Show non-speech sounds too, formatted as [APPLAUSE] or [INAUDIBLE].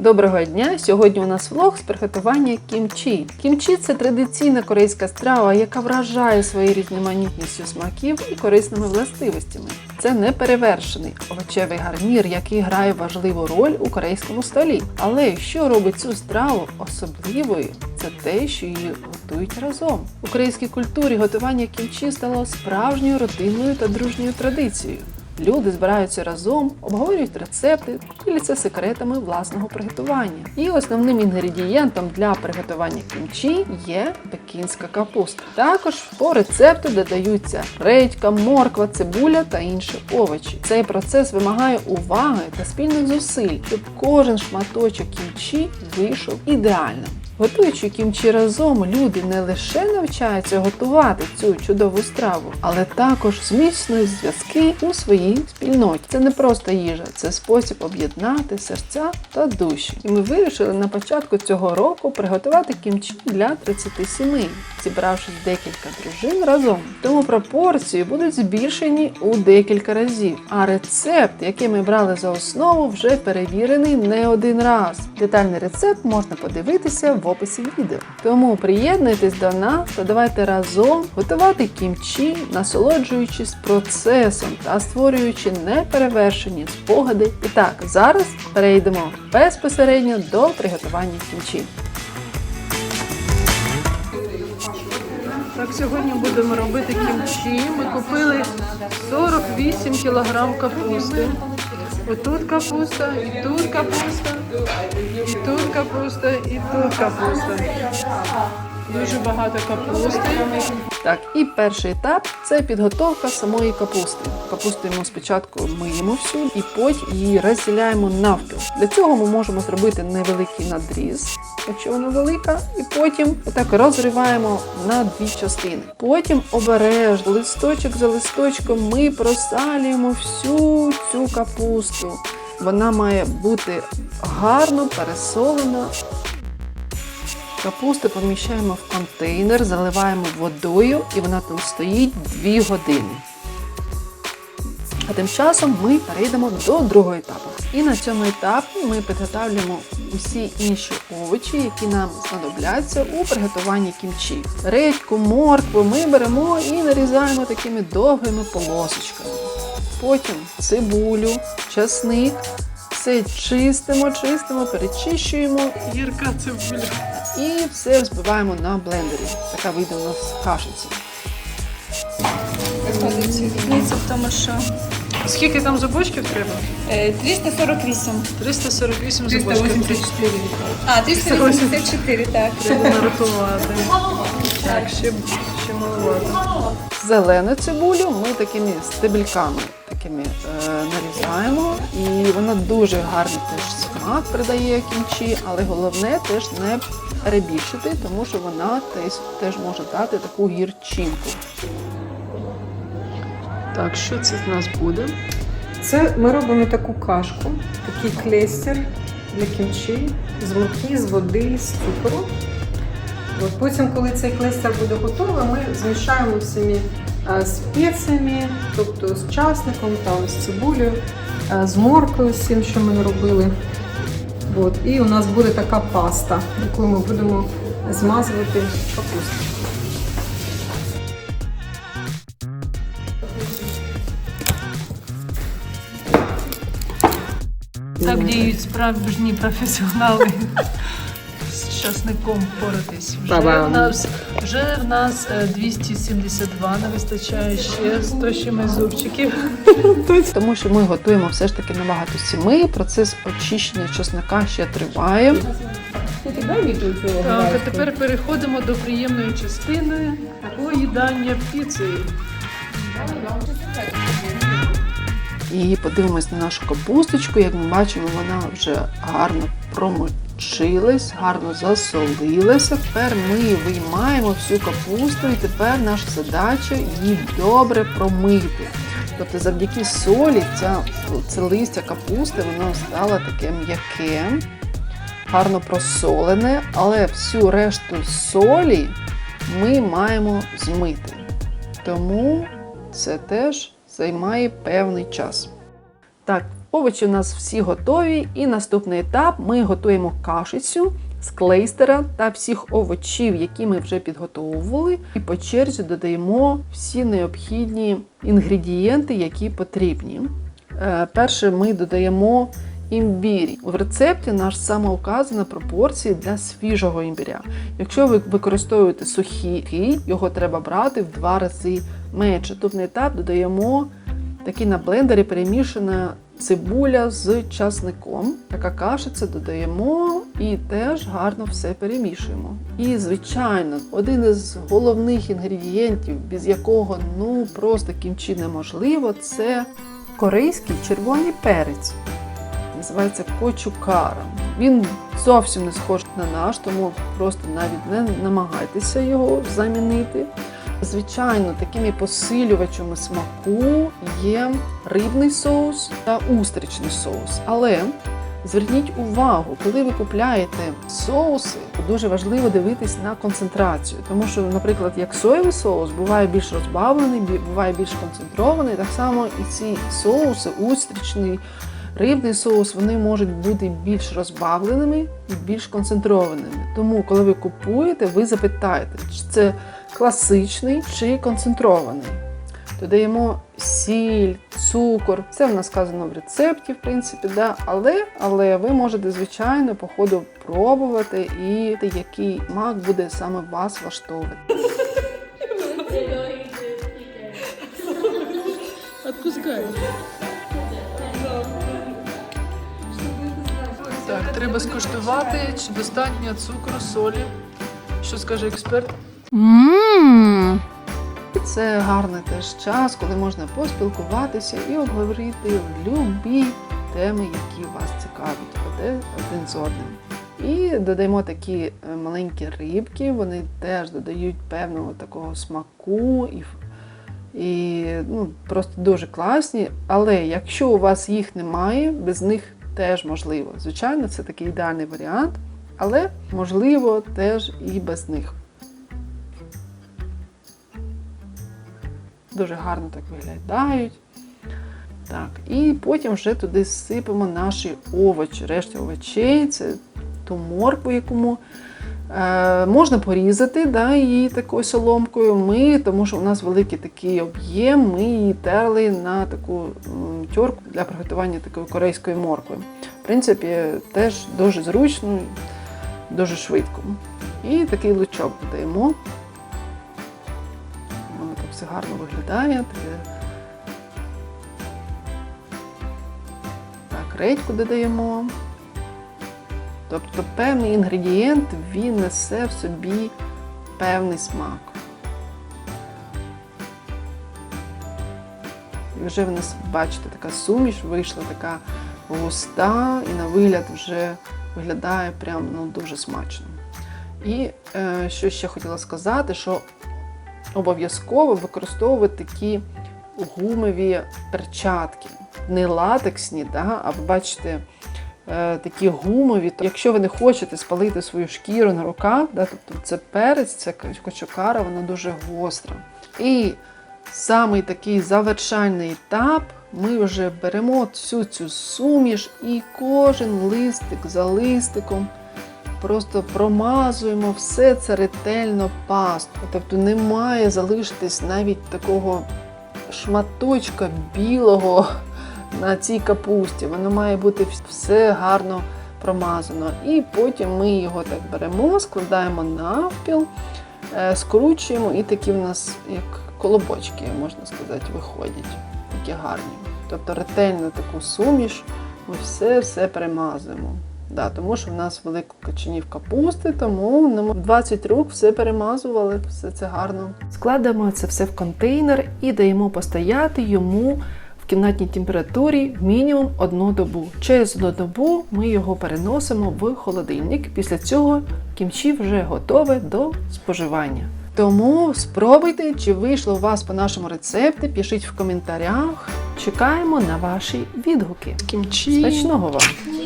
Доброго дня! Сьогодні у нас влог з приготування кімчі. Кімчі це традиційна корейська страва, яка вражає своєю різноманітністю смаків і корисними властивостями. Це неперевершений овочевий гарнір, який грає важливу роль у корейському столі. Але що робить цю страву особливою? Це те, що її готують разом. У корейській культурі готування кімчі стало справжньою родинною та дружньою традицією. Люди збираються разом, обговорюють рецепти, діляться секретами власного приготування. І основним інгредієнтом для приготування кімчі є пекінська капуста. Також по рецепту додаються редька, морква, цибуля та інші овочі. Цей процес вимагає уваги та спільних зусиль, щоб кожен шматочок кімчі вийшов ідеальним. Готуючи кімчі разом, люди не лише навчаються готувати цю чудову страву, але також зміцнюють зв'язки у своїй спільноті. Це не просто їжа, це спосіб об'єднати серця та душі. І ми вирішили на початку цього року приготувати кімчі для 30 сімей, зібравшись декілька дружин разом. Тому пропорції будуть збільшені у декілька разів. А рецепт, який ми брали за основу, вже перевірений не один раз. Детальний рецепт можна подивитися в описі відео. Тому приєднуйтесь до нас та давайте разом готувати кімчі, насолоджуючись процесом та створюючи неперевершені спогади. І так, зараз перейдемо безпосередньо до приготування кімчі. Так, сьогодні будемо робити кімчі. Ми купили 48 кг капусти. Отут капуста, і тут капуста, і тут капуста, і тут капуста. Дуже багато капусти. Так, і перший етап це підготовка самої капусти. Капусту ми спочатку миємо всю і потім її розділяємо навпіл. Для цього ми можемо зробити невеликий надріз, якщо вона велика, і потім отак розриваємо на дві частини. Потім обережно, листочок за листочком, ми просалюємо всю цю капусту. Вона має бути гарно пересолена Капусту поміщаємо в контейнер, заливаємо водою і вона там стоїть 2 години. А тим часом ми перейдемо до другого етапу. І на цьому етапі ми підготовлюємо усі інші овочі, які нам знадобляться у приготуванні кімчі. Редьку, моркву ми беремо і нарізаємо такими довгими полосочками. Потім цибулю, часник. Все чистимо, чистимо, перечищуємо Гірка цибуля. і все взбиваємо на блендері. Така вийде у нас кашиця. Різниця в тому, що Скільки там зубочків треба? е, 348. 348 зубочків. 384. А, 384, так. Треба нарахувати. Так, ще, ще маловато. Зелену цибулю ми такими стебельками такими е, нарізаємо, і вона дуже гарний теж смак придає кімчі, але головне теж не перебільшити, тому що вона теж, теж може дати таку гірчинку. Так, що це в нас буде? Це ми робимо таку кашку, такий клейстер для кімчі з муки, з води, з цукру. От потім, коли цей клейстер буде готовий, ми змішаємо всіми спеціями, тобто з часником, там, з цибулею, е, з моркою, з цим, що ми робили. От. І у нас буде така паста, яку ми будемо змазувати капусту. Так діють справжні професіонали з часником поратись. Вже Ба-бам. в нас, вже в нас е, 272, не вистачає ще 100 чимось зубчиків. [LAUGHS] Тому що ми готуємо все ж таки набагато сімей. Процес очищення чесника ще триває. Так, а тепер переходимо до приємної частини поїдання піци. І подивимось на нашу капусточку. Як ми бачимо, вона вже гарно промочилась, гарно засолилася. Тепер ми виймаємо всю капусту, і тепер наша задача її добре промити. Тобто завдяки солі ця, це листя капусти воно стало таке м'яке, гарно просолене, але всю решту солі ми маємо змити. Тому це теж займає певний час. Так, Овочі у нас всі готові, і наступний етап ми готуємо кашицю з клейстера та всіх овочів, які ми вже підготовували, і по черзі додаємо всі необхідні інгредієнти, які потрібні. Е, Перше ми додаємо імбір. В рецепті наш саме указана пропорції для свіжого імбіря. Якщо ви використовуєте сухий, його треба брати в два рази менше. Наступний етап додаємо такий на блендері перемішана цибуля з часником. Така кашиця додаємо і теж гарно все перемішуємо. І, звичайно, один із головних інгредієнтів, без якого ну просто кімчі неможливо, це корейський червоний перець. Називається кочукара. Він зовсім не схож на наш, тому просто навіть не намагайтеся його замінити. Звичайно, такими посилювачами смаку є рибний соус та устричний соус. Але зверніть увагу, коли ви купляєте соуси, дуже важливо дивитись на концентрацію. Тому що, наприклад, як соєвий соус буває більш розбавлений, буває більш концентрований. Так само і ці соуси, устричний, рибний соус, вони можуть бути більш розбавленими і більш концентрованими. Тому, коли ви купуєте, ви запитаєте, чи це класичний чи концентрований. Додаємо сіль, цукор. Це в нас сказано в рецепті, в принципі, да? але, але ви можете, звичайно, по ходу пробувати і який мак буде саме вас влаштовувати. Отпускай. Так, треба скуштувати, чи достатньо цукру, солі. Що скаже експерт? Це гарний теж час, коли можна поспілкуватися і обговорити любі теми, які вас цікавлять один, з одним. І додаємо такі е, маленькі рибки, вони теж додають певного такого смаку і, і ну, просто дуже класні. Але якщо у вас їх немає, без них теж можливо. Звичайно, це такий ідеальний варіант, але можливо теж і без них. Дуже гарно так виглядають. Так, і потім вже туди сипемо наші овочі, решті овочей, це ту моркву, якому е, можна порізати да, її такою соломкою. Ми, тому що у нас великий такий об'єм, ми її терли на таку тьорку для приготування такої корейської моркви. В принципі, теж дуже зручно, дуже швидко. І такий лучок додаємо. Все гарно виглядає. Таке. Так, редьку додаємо. Тобто певний інгредієнт він несе в собі певний смак. І вже в нас, бачите, така суміш вийшла така густа, і на вигляд вже виглядає прям ну, дуже смачно. І е, що ще хотіла сказати, що обов'язково використовувати такі гумові перчатки, не латексні, да, а ви бачите, е, такі гумові. Якщо ви не хочете спалити свою шкіру на руках, да, тобто це перець, це кочокара, вона дуже гостра. І самий такий завершальний етап. Ми вже беремо всю цю суміш і кожен листик за листиком просто промазуємо все це ретельно пастою. Тобто не має залишитись навіть такого шматочка білого на цій капусті. Воно має бути все гарно промазано. І потім ми його так беремо, складаємо навпіл, е, скручуємо, і такі в нас як колобочки, можна сказати, виходять. Такі гарні. Тобто ретельно таку суміш ми все-все перемазуємо. Да, тому що в нас велика качанів капусти, тому на 20 рук все перемазували, все це гарно. Складаємо це все в контейнер і даємо постояти йому в кімнатній температурі мінімум одну добу. Через одну добу ми його переносимо в холодильник. Після цього кімчі вже готове до споживання. Тому спробуйте, чи вийшло у вас по нашому рецепті. Пишіть в коментарях. Чекаємо на ваші відгуки. Кімчі. Смачного вам!